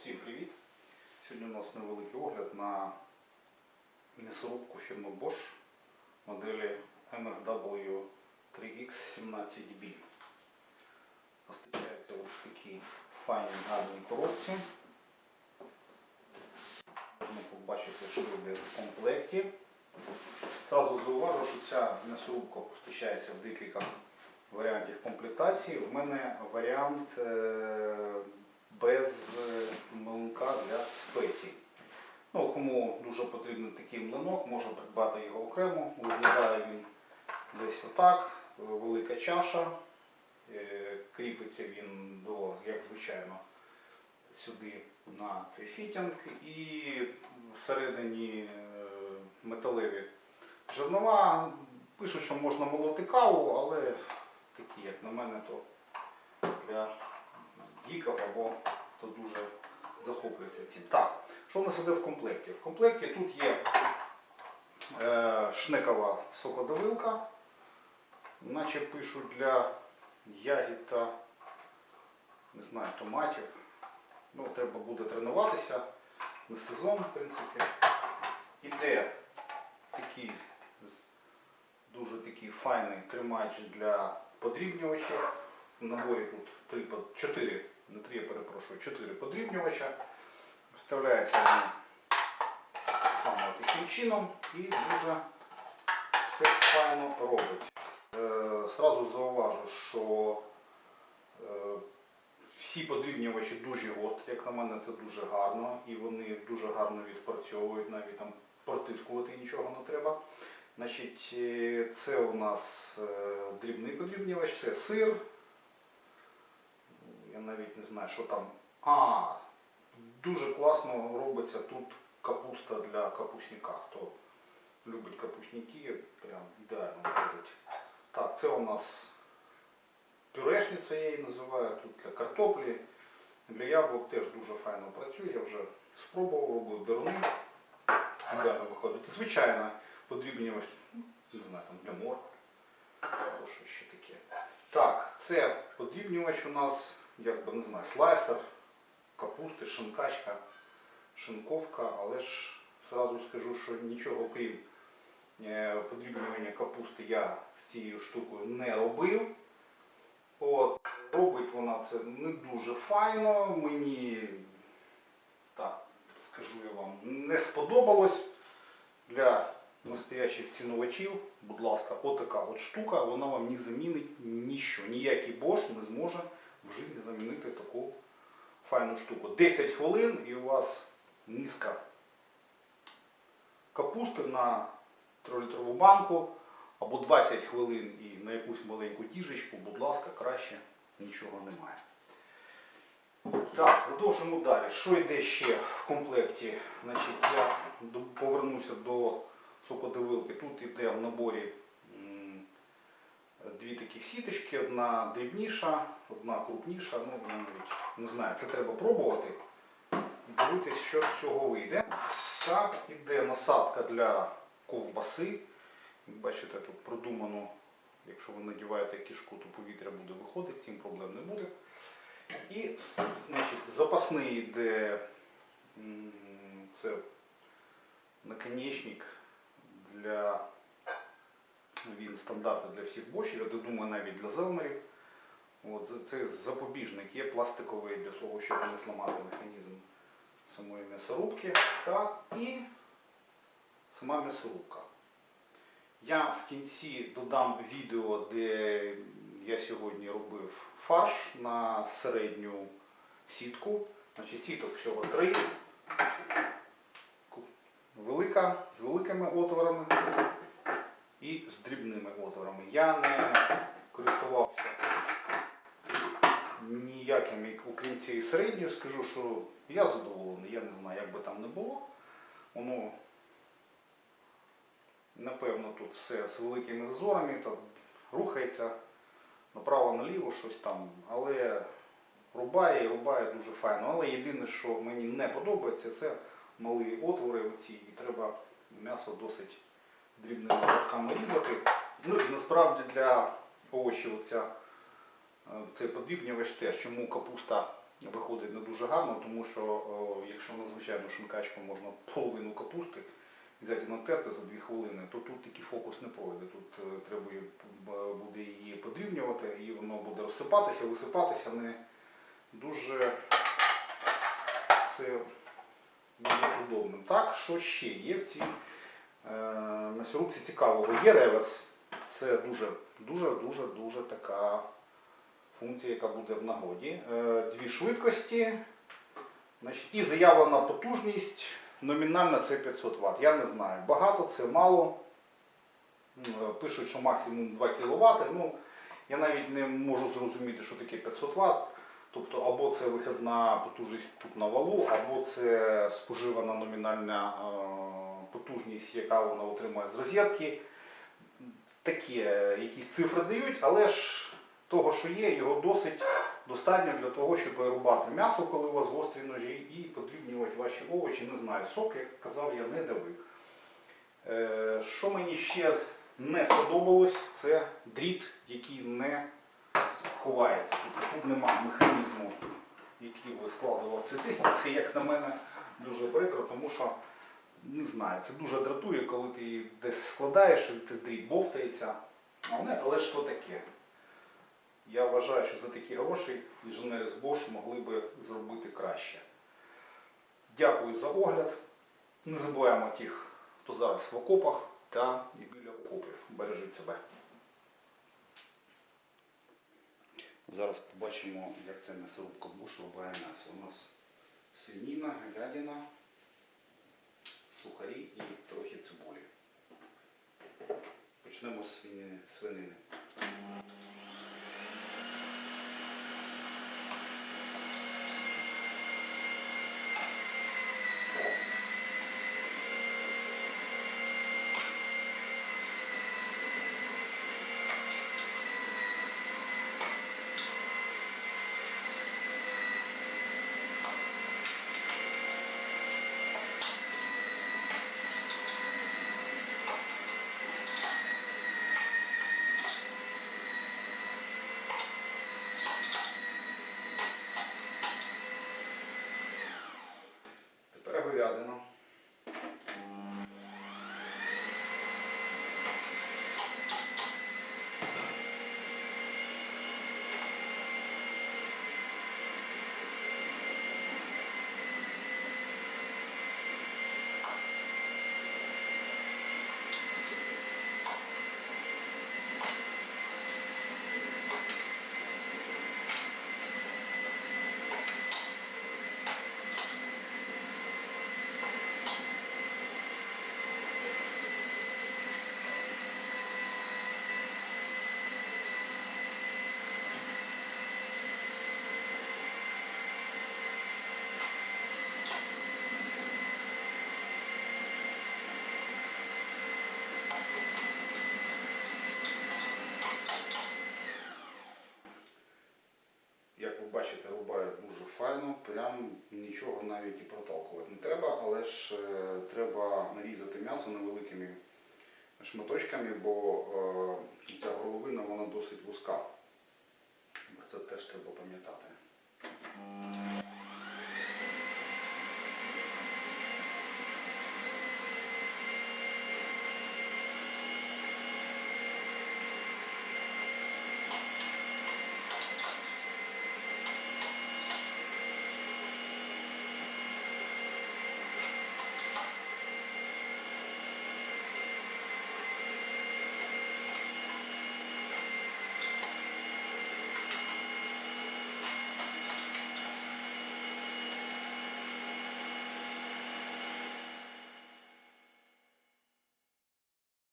Всім привіт! Сьогодні у нас невеликий огляд на м'ясорубку фірми Bosch моделі MFW 3X17B. Постачається в такій файній гарній коробці. Можна побачити, що йде в комплекті. Зразу зауважу, що ця м'ясорубка постачається в декілька варіантів комплектації. У мене варіант е, без е, млинка для спецій. Ну, кому дуже потрібен такий млинок, може придбати його окремо. Виглядає він десь отак, велика чаша. Е, Кріпиться він до, як звичайно, сюди на цей фітінг і всередині е, металеві жернова. Пишуть, що можна молоти каву, але такі, як на мене, то для гіків або хто дуже захоплюється цим. Так, що в нас іде в комплекті? В комплекті тут є е, шнекова сокодавилка, наче пишуть для ягід та не знаю, томатів. Ну, треба буде тренуватися на сезон, в принципі. Іде такий дуже такий файний тримач для подрібнювача. В наборі тут 3, 4, не 3, я перепрошую, 4 подрібнювача. Вставляється він саме таким чином і дуже все файно робить. Е, Сразу зауважу, що е, всі подрібнювачі дуже гострі, як на мене, це дуже гарно і вони дуже гарно відпрацьовують, навіть там протискувати нічого не треба. Значить, е, це у нас е, дрібний подрібнювач, це сир. Я навіть не знаю, що там. А, дуже класно робиться тут капуста для капусника. Хто любить капусники, прям ідеально виходить. Так, це у нас пюрешниця, я її називаю, тут для картоплі. Для яблук теж дуже файно працює, я вже спробував, робив деруни. Ідеально виходить. Звичайно, подрібнювач, не знаю, там для моркви. Або що ще таке. Так, це подрібнювач у нас, як би не знаю, слайсер, капусти, шинкачка, шинковка, але ж зразу скажу, що нічого крім е, подрібнювання капусти я з цією штукою не робив. От, робить вона це не дуже файно. Мені так, скажу я вам, не сподобалось. Для настоящих цінувачів, будь ласка, отака от штука, вона вам не замінить ніщо. Ніякий Bosch не зможе в житті замінити таку файну штуку. 10 хвилин і у вас низка капусти на 3-літрову банку, або 20 хвилин і на якусь маленьку тіжечку, будь ласка, краще нічого немає. Так, продовжимо далі. Що йде ще в комплекті? Значить, я повернуся до сокодивилки. Тут йде в наборі дві таких сіточки, одна дрібніша, одна крупніша. Ну, навіть не знаю, це треба пробувати дивитись, що з цього вийде. Так, іде насадка для ковбаси. Бачите, тут продумано, якщо ви надіваєте кишку, то повітря буде виходити, цим проблем не буде. І значить, запасний йде це наконечник для він стандартний для всіх бочів, я думаю, навіть для зелмерів. От, це запобіжник є пластиковий для того, щоб не зламати механізм самої м'ясорубки. Так, і сама м'ясорубка. Я в кінці додам відео, де я сьогодні робив фарш на середню сітку. Значить, сіток всього три. Велика, з великими отворами і з дрібними отворами. Я не користувався ніяким, окрім цієї середньої, скажу, що я задоволений, я не знаю, як би там не було. Воно Напевно, тут все з великими зазорами, рухається направо-наліво щось там, але рубає і рубає дуже файно. Але єдине, що мені не подобається, це малі отвори оці, і треба м'ясо досить дрібними ложками різати. Ну і насправді для овочів оця, е, цей подрібнювач теж, чому капуста виходить не дуже гарно, тому що о, якщо на звичайну шинкачку можна половину капусти взяти натерти за 2 хвилини, то тут такий фокус не пройде. Тут е, треба буде її подрібнювати і воно буде розсипатися, висипатися не дуже це буде удобним. Так, що ще є в цій е, м'ясорубці цікавого? Є реверс. Це дуже, дуже, дуже, дуже така функція, яка буде в нагоді. Е, Дві швидкості. Значить, і заявлена потужність номінальна це 500 Вт. Я не знаю, багато це мало. Е, Пишуть, що максимум 2 кВт. Ну, я навіть не можу зрозуміти, що таке 500 Вт. Тобто або це вихідна потужність тут на валу, або це споживана номінальна е, потужність, яка вона отримує з розетки. Такі е, якісь цифри дають, але ж того, що є, його досить достатньо для того, щоб рубати м'ясо, коли у вас гострі ножі, і подрібнювати ваші овочі. Не знаю, сок, як казав, я не давив. Е, що мені ще не сподобалось, це дріт, який не ховається. Тут, немає механізму, який би складував цвіти. Це, як на мене, дуже прикро, тому що не знаю, це дуже дратує, коли ти її десь складаєш, і ти дріт бовтається. Але, але що таке? Я вважаю, що за такі гроші інженери з Bosch могли би зробити краще. Дякую за огляд. Не забуваємо тих, хто зараз в окопах та і біля окопів. Бережіть себе. Зараз побачимо, як ця м'ясорубка Bosch рубає м'ясо. У нас свиніна, говядина, сухарі і трохи цибулі. Почнемо з свинини. Тепер говядина. Як ви бачите, рубає дуже файно, прям нічого навіть і проталкувати не треба, але ж е, треба нарізати м'ясо невеликими шматочками, бо е, ця горловина вона досить вузька. Про це теж треба пам'ятати.